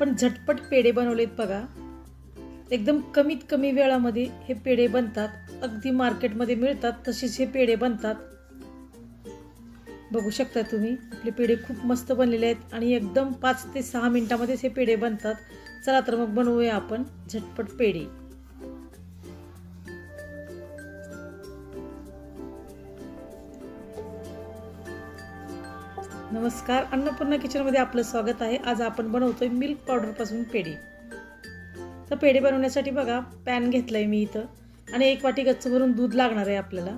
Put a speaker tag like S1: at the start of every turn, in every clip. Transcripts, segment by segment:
S1: पण झटपट पेढे बनवलेत बघा. एकदम कमीत कमी वेळामध्ये हे पेढे बनतात. अगदी मार्केटमध्ये मिळतात तसेच हे पेढे बनतात. बघू शकता तुम्ही आपले पेढे खूप मस्त बनलेले आहेत आणि एकदम पाच ते सहा मिनटामध्येच हे पेढे बनतात. चला तर मग बनवूया आपण झटपट पेढे. नमस्कार. अन्नपूर्णा किचनमध्ये आपलं स्वागत आहे. आज आपण बनवतोय मिल्क पावडरपासून पेढे. तर पेढे बनवण्यासाठी बघा पॅन घेतलंय मी इथं आणि एक वाटी गच्च भरून दूध लागणार आहे आपल्याला.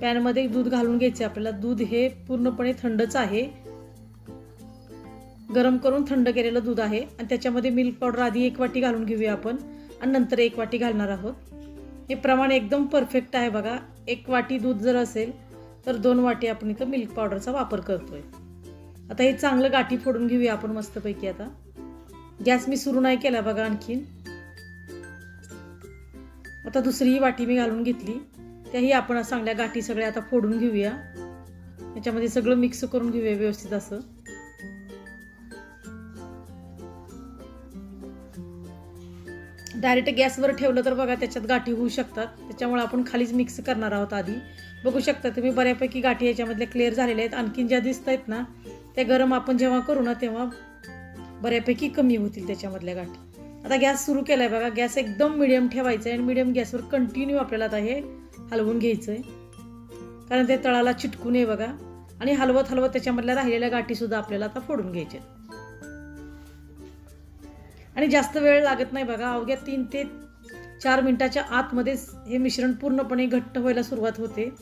S1: पॅनमध्ये दूध घालून घ्यायचे आपल्याला. दूध हे पूर्णपणे थंडच आहे. गरम करून थंड केलेलं दूध आहे आणि त्याच्यामध्ये मिल्क पावडर आधी एक वाटी घालून घेऊया आपण आणि नंतर एक वाटी घालणार आहोत. हे प्रमाण एकदम परफेक्ट आहे बघा. एक वाटी दूध जर असेल तर दोन वाटी आपण इथं मिल्क पावडरचा वापर करतोय. आता हे चांगलं गाठी फोडून घेऊया आपण मस्तपैकी आता. गॅस मी सुरू नाही केला बघा आणखीन. आता दुसरीही वाटी मी घालून घेतली. त्याही आपण चांगल्या गाठी सगळ्या आता फोडून घेऊया. याच्यामध्ये सगळं मिक्स करून घेऊया व्यवस्थित असं. डायरेक्ट गॅसवर ठेवलं तर बघा त्याच्यात गाठी होऊ शकतात. त्याच्यामुळे आपण खालीच मिक्स करणार आहोत आधी. बघू शकता तुम्ही बऱ्यापैकी गाठी याच्यामधल्या क्लिअर झालेल्या आहेत. आणखीन ज्या दिसत आहेत ना त्या गरम आपण जेव्हा करू ना तेव्हा बऱ्यापैकी कमी होतील त्याच्यामधल्या गाठी. आता गॅस सुरू केला आहे बघा. गॅस एकदम मिडियम ठेवायचा आहे आणि मिडियम गॅसवर कंटिन्यू आपल्याला आता हे हलवून घ्यायचं आहे कारण ते तळाला चिटकून आहे बघा. आणि हलवत हलवत त्याच्यामधल्या राहिलेल्या गाठीसुद्धा आपल्याला आता फोडून घ्यायच्या आहेत. आणि जास्त वेळ लागत नाही बघा अवघ्या तीन ते चार मिनटाच्या आतमध्येच हे मिश्रण पूर्णपणे घट्ट व्हायला सुरुवात होते.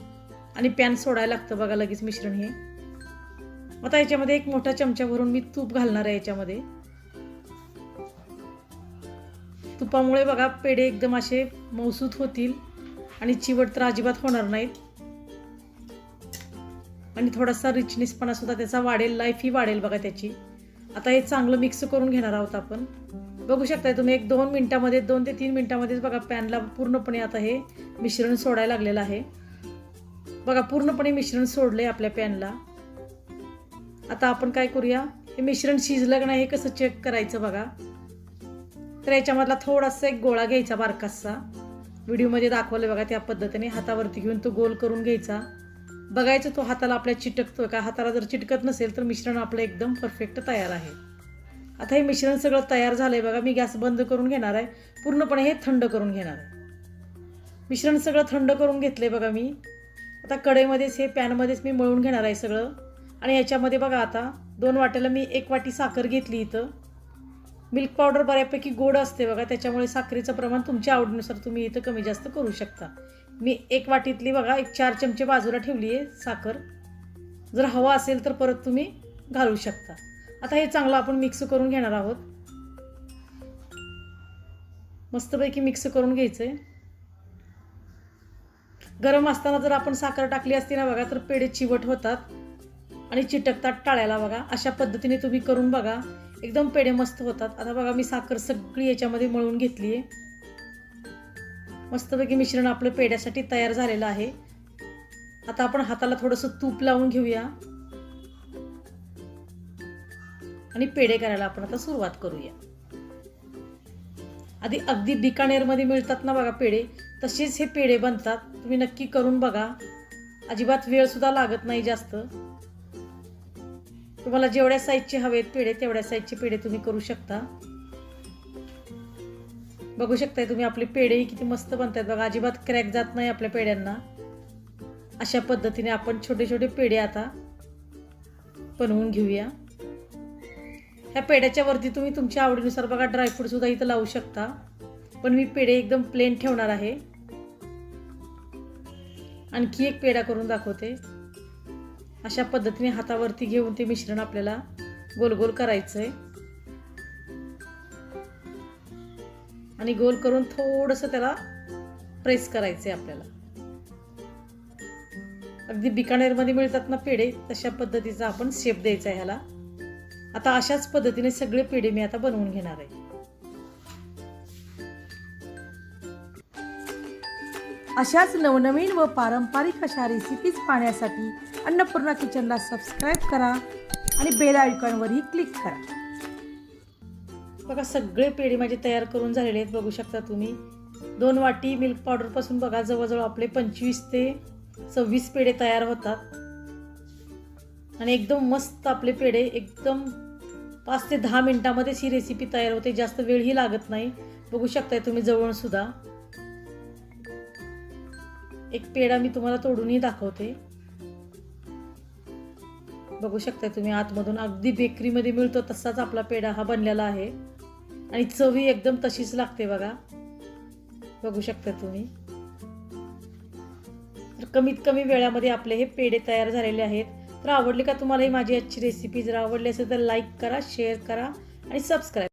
S1: आणि पॅन सोडायला लागतं बघा लगेच मिश्रण हे. आता याच्यामध्ये एक मोठा चमचा भरून मी तूप घालणार आहे याच्यामध्ये. तुपामुळे बघा पेढे एकदम असे मौसूत होतील आणि चिवट तर अजिबात होणार नाहीत. आणि थोडासा रिचनेसपणा सुद्धा त्याचा वाढेल लाईफही वाढेल बघा त्याची. आता हे चांगलं मिक्स करून घेणार आहोत आपण. बघू शकताय तुम्ही एक दोन मिनटामध्ये दोन ते तीन मिनटामध्येच बघा पॅनला पूर्णपणे आता हे मिश्रण सोडायला लागलेलं आहे. बघा पूर्णपणे मिश्रण सोडलंय आपल्या पॅनला. आता आपण काय करूया हे मिश्रण शिजलं का नाही हे कसं चेक करायचं बघा. तर याच्यामधला थोडासा एक गोळा घ्यायचा बारकासा. व्हिडिओमध्ये दाखवलं बघा त्या पद्धतीने हातावरती घेऊन तो गोल करून घ्यायचा. बघायचं तो हाताला आपल्या चिटकतोय का? हाताला जर चिटकत नसेल तर मिश्रण आपलं एकदम परफेक्ट तयार आहे. आता हे मिश्रण सगळं तयार झालं आहे बघा. मी गॅस बंद करून घेणार आहे. पूर्णपणे हे थंड करून घेणार आहे. मिश्रण सगळं थंड करून घेतलं आहे बघा मी. आता कढईमध्येच हे पॅनमध्येच मी मळून घेणार आहे सगळं. आणि याच्यामध्ये बघा आता दोन वाट्याला मी एक वाटी साखर घेतली इथं. मिल्क पावडर बऱ्यापैकी गोड असते बघा. त्याच्यामुळे साखरेचं प्रमाण तुमच्या आवडीनुसार तुम्ही इथं कमी जास्त करू शकता. मी एक वाटीतली बघा एक चार चमचे बाजूला ठेवली आहे साखर. जर हवा असेल तर परत तुम्ही घालू शकता. आता हे चांगलं आपण मिक्स करून घेणार आहोत. मस्तपैकी मिक्स करून घ्यायचं आहे गरम असताना जर आपण साखर टाकली असती ना बघा तर पेढे चिवट होतात आणि चिटकतात टाळ्याला बघा. अशा पद्धतीने तुम्ही करून बघा. एकदम पेढे मस्त होतात. आता बघा मी साखर सगळी याच्यामध्ये मळून घेतली आहे मस्तपैकी मिश्रण आपलं पेढ्यासाठी तयार झालेलं आहे. आता आपण हाताला थोडंसं तूप लावून घेऊया. आणि पेढे करायला आपण आता सुरुवात करूया. आधी अगदी बिकानेरमध्ये मिळतात ना बघा पेढे तसेच हे पेढे बनतात. तुम्ही नक्की करून बघा. अजिबात वेळसुद्धा लागत नाही जास्त. तुम्हाला जेवढ्या साईजचे हवेत पेढे तेवढ्या साईजचे पेढे तुम्ही करू शकता. बघू शकताय तुम्ही आपले पेढेही किती मस्त बनतात बघा. अजिबात क्रॅक जात नाही आपल्या पेढ्यांना. अशा पद्धतीने आपण छोटे छोटे पेढे आता बनवून घेऊया. ह्या पेढ्याच्या वरती तुम्ही तुमच्या आवडीनुसार बघा ड्रायफ्रूटसुद्धा इथं लावू शकता. पण मी पेढे एकदम प्लेन ठेवणार आहे. आणखी एक पेढा करून दाखवते. अशा पद्धतीने हातावरती घेऊन ते मिश्रण आपल्याला गोल गोल करायचं आहे आणि गोल करून थोडंसं त्याला प्रेस करायचं आहे आपल्याला. अगदी बिकानेरमध्ये मिळतात ना पेढे तशा पद्धतीचा आपण शेप द्यायचा आहे ह्याला. आता अशाच पद्धतीने सगळे पेढे मी आता बनवून घेणार आहे. अशाच नवनवीन व पारंपरिक अशा रेसिपीज पाहण्यासाठी अन्नपूर्णा किचनला सबस्क्राईब करा
S2: आणि बेल आयकॉनवरही क्लिक करा.
S1: बघा सगळे पेढे माझे तयार करून झालेले आहेत बघू शकता तुम्ही. दोन वाटी मिल्क पावडरपासून बघा जवळजवळ आपले पंचवीस ते सव्वीस पेढे तयार होतात. आणि एकदम मस्त आपले पेढे एकदम पाच ते दहा मिनटामध्येच ही रेसिपी तयार होते. जास्त वेळही लागत नाही. बघू शकताय तुम्ही जवळून सुद्धा. एक पेढा मी तुम्हाला तोडूनही दाखवते. बघू शकताय तुम्ही आतमधून अगदी बेकरीमध्ये मिळतो तसाच आपला पेढा हा बनलेला आहे. आणि चवी एकदम तशीच लागते बघा. बघू शकता तुम्ही. तर कमीत कमी वेळामध्ये आपले हे पेढे तयार झालेले आहेत. तर आवडले का तुम्हाला ही माझी आजची रेसिपी जर आवडली असेल तर लाईक करा शेअर करा आणि सबस्क्राईब